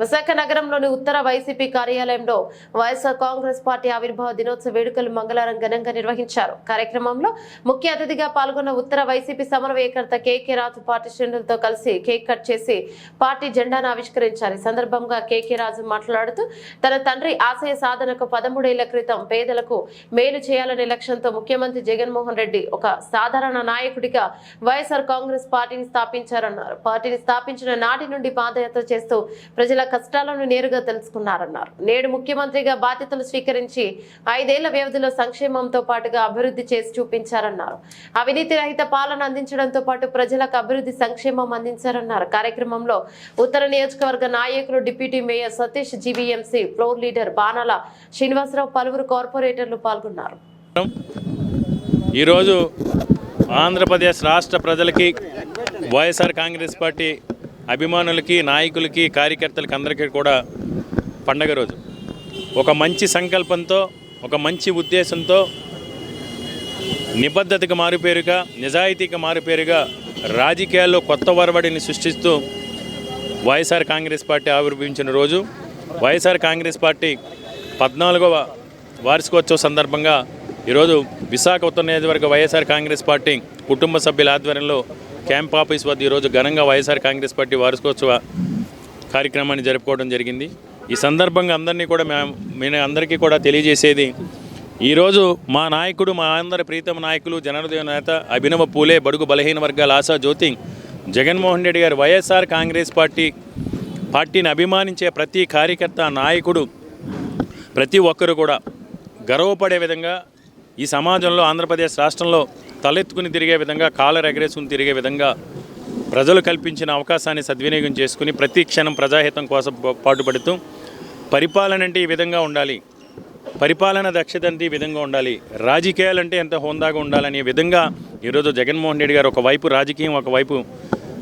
విశాఖ నగరంలోని ఉత్తర వైసీపీ కార్యాలయంలో వైఎస్ఆర్ కాంగ్రెస్ పార్టీ ఆవిర్భావ దినోత్సవ వేడుకలు మంగళవారం ఘనంగా నిర్వహించారు. కార్యక్రమంలో ముఖ్య అతిథిగా పాల్గొన్న ఉత్తర వైసీపీ సమన్వయకర్త కేకే రాజు పార్టీ శ్రేణులతో కలిసి కేక్ కట్ చేసి పార్టీ జెండాను ఆవిష్కరించారు. ఈ సందర్భంగా కేకే రాజు మాట్లాడుతూ తన తండ్రి ఆశయ సాధనకు పదమూడేళ్ళ క్రితం పేదలకు మేలు చేయాలనే లక్ష్యంతో ముఖ్యమంత్రి జగన్మోహన్ రెడ్డి ఒక సాధారణ నాయకుడిగా వైఎస్ఆర్ కాంగ్రెస్ పార్టీని స్థాపించారన్నారు. పార్టీని స్థాపించిన నాటి నుండి పాదయాత్ర చేస్తూ ప్రజల కష్టాలను నేరుగా తెలుసుకున్నారన్నారు. నేడు ముఖ్యమంత్రిగా బాధ్యతలు స్వీకరించి ఐదేళ్ళ వ్యవధిలో సంక్షేమంతో పాటుగా అభివృద్ధి చేసి చూపించారన్నారు. అవినీతి రహిత పాలన అందించడంతో పాటు ప్రజలకు అభివృద్ధి సంక్షేమం అందించారన్నారు. కార్యక్రమంలో ఉత్తర నియోజకవర్గ నాయకులు deputy mayor Satish GVMC floor leader Banala Srinivasarao పలువురు కార్పొరేటర్లు పాల్గొన్నారు. ఈరోజు ఆంధ్రప్రదేశ్ రాష్ట్ర ప్రజలకి వైఎస్ఆర్ కాంగ్రెస్ పార్టీ అభిమానులకి నాయకులకి కార్యకర్తలకి అందరికీ కూడా పండగ రోజు. ఒక మంచి సంకల్పంతో ఒక మంచి ఉద్దేశంతో నిబద్ధతకు మారుపేరుగా నిజాయితీకి మారుపేరుగా రాజకీయాల్లో కొత్త వరవడిని సృష్టిస్తూ వైఎస్ఆర్ కాంగ్రెస్ పార్టీ ఆవిర్భవించిన రోజు వైఎస్ఆర్ కాంగ్రెస్ పార్టీ పద్నాలుగవ వార్షికోత్సవ సందర్భంగా ఈరోజు విశాఖ ఉత్తర నియోజకవర్గ వైఎస్ఆర్ కాంగ్రెస్ పార్టీ కుటుంబ సభ్యుల ఆధ్వర్యంలో క్యాంప్ ఆఫీస్ వద్ద ఈరోజు ఘనంగా వైఎస్ఆర్ కాంగ్రెస్ పార్టీ వార్షికోత్సవ కార్యక్రమాన్ని జరుపుకోవడం జరిగింది. ఈ సందర్భంగా అందరినీ కూడా మేము మేము అందరికీ కూడా తెలియజేసేది ఈరోజు మా నాయకుడు మా అందరి ప్రీతమ నాయకులు జనార్దన నేత అభినవ పూలే బడుగు బలహీన వర్గాల ఆశా జ్యోతి జగన్మోహన్ రెడ్డి గారు వైఎస్ఆర్ కాంగ్రెస్ పార్టీ పార్టీని అభిమానించే ప్రతి కార్యకర్త నాయకుడు ప్రతి ఒక్కరు కూడా గర్వపడే విధంగా ఈ సమాజంలో ఆంధ్రప్రదేశ్ రాష్ట్రంలో తలెత్తుకుని తిరిగే విధంగా కాలర్ ఎగరేసుకుని తిరిగే విధంగా ప్రజలు కల్పించిన అవకాశాన్ని సద్వినియోగం చేసుకుని ప్రతి క్షణం ప్రజాహితం కోసం పాటుపడుతూ పరిపాలన అంటే ఈ విధంగా ఉండాలి. పరిపాలన దక్షత అంటే ఈ విధంగా ఉండాలి. రాజకీయాలంటే ఎంత హోందాగా ఉండాలనే విధంగా ఈరోజు జగన్మోహన్ రెడ్డి గారు ఒకవైపు రాజకీయం ఒకవైపు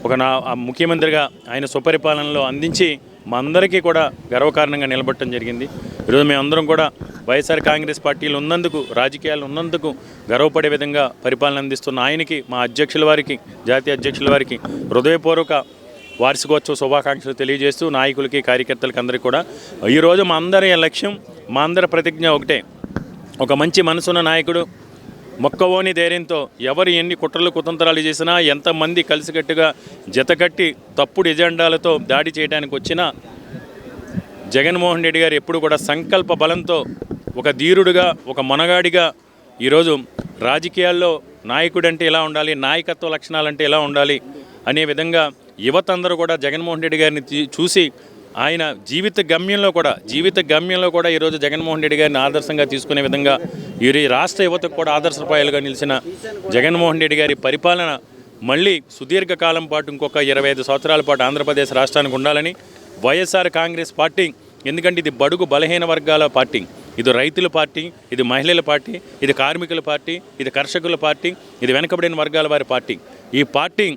ఒక నా ముఖ్యమంత్రిగా ఆయన సుపరిపాలనలో అందించి మా అందరికీ కూడా గర్వకారణంగా నిలబడటం జరిగింది. ఈరోజు మేమందరం కూడా వైఎస్ఆర్ కాంగ్రెస్ పార్టీలు ఉన్నందుకు రాజకీయాలు ఉన్నందుకు గర్వపడే విధంగా పరిపాలన అందిస్తున్న ఆయనకి మా అధ్యక్షుల వారికి జాతీయ అధ్యక్షుల వారికి హృదయపూర్వక వార్షికోత్సవ శుభాకాంక్షలు తెలియజేస్తూ నాయకులకి కార్యకర్తలకి అందరికీ కూడా ఈరోజు మా అందరి లక్ష్యం మా అందరి ప్రతిజ్ఞ ఒకటే. ఒక మంచి మనసున్న నాయకుడు మొక్కవోని ధైర్యంతో ఎవరు ఎన్ని కుట్రలు కుతంత్రాలు చేసినా ఎంతమంది కలిసికట్టుగా జతకట్టి తప్పుడు ఎజెండాలతో దాడి చేయడానికి వచ్చినా జగన్మోహన్ రెడ్డి గారు ఎప్పుడు కూడా సంకల్ప బలంతో ఒక ధీరుడుగా ఒక మనగాడిగా ఈరోజు రాజకీయాల్లో నాయకుడంటే ఎలా ఉండాలి నాయకత్వ లక్షణాలంటే ఎలా ఉండాలి అనే విధంగా యువత అందరూ కూడా జగన్మోహన్ రెడ్డి గారిని చూసి ఆయన జీవిత గమ్యంలో కూడా జీవిత గమ్యంలో కూడా ఈరోజు జగన్మోహన్ రెడ్డి గారిని ఆదర్శంగా తీసుకునే విధంగా ఈ రాష్ట్ర యువతకు కూడా ఆదర్శప్రాయాలుగా నిలిచిన జగన్మోహన్ రెడ్డి గారి పరిపాలన మళ్ళీ సుదీర్ఘకాలం పాటు ఇంకొక ఇరవై ఐదు సంవత్సరాల పాటు ఆంధ్రప్రదేశ్ రాష్ట్రానికి ఉండాలని వైఎస్ఆర్ కాంగ్రెస్ పార్టీ ఎందుకంటే ఇది బడుగు బలహీన వర్గాల పార్టీ. ఇది రైతుల పార్టీ ఇది మహిళల పార్టీ ఇది కార్మికుల పార్టీ ఇది కర్షకుల పార్టీ ఇది వెనకబడిన వర్గాల వారి పార్టీ. ఈ పార్టీ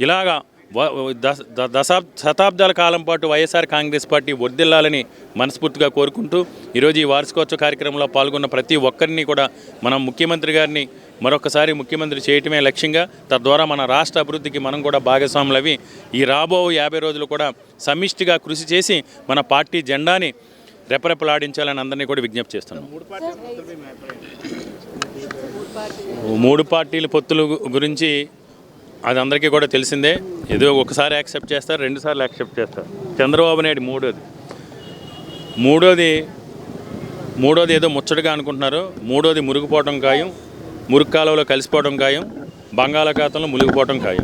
ఇలాగా వ- దశ దశాబ్ శతాబ్దాల కాలం పాటు వైఎస్ఆర్ కాంగ్రెస్ పార్టీ వర్దిల్లాలని మనస్ఫూర్తిగా కోరుకుంటూ ఈరోజు ఈ వార్షికోత్సవ కార్యక్రమంలో పాల్గొన్న ప్రతి ఒక్కరిని కూడా మనం ముఖ్యమంత్రి గారిని మరొకసారి ముఖ్యమంత్రి చేయటమే లక్ష్యంగా తద్వారా మన రాష్ట్ర అభివృద్ధికి మనం కూడా భాగస్వాములు అవి ఈ రాబో యాభై రోజులు కూడా సమిష్టిగా కృషి చేసి మన పార్టీ జెండాని రెపరెపలాడించాలని అందరినీ కూడా విజ్ఞప్తి చేస్తున్నాం. మూడు పార్టీల పొత్తుల గురించి అది అందరికీ కూడా తెలిసిందే. ఏదో ఒకసారి యాక్సెప్ట్ చేస్తారు రెండుసార్లు యాక్సెప్ట్ చేస్తారు. చంద్రబాబు నాయుడు మూడోది. మూడోది మూడోది ఏదో ముచ్చటగా అనుకుంటున్నారు. మూడోది మురిగిపోవడం ఖాయం మురుగు కాలువలో కలిసిపోవడం ఖాయం బంగాళాఖాతంలో మునిగిపోవడం ఖాయం.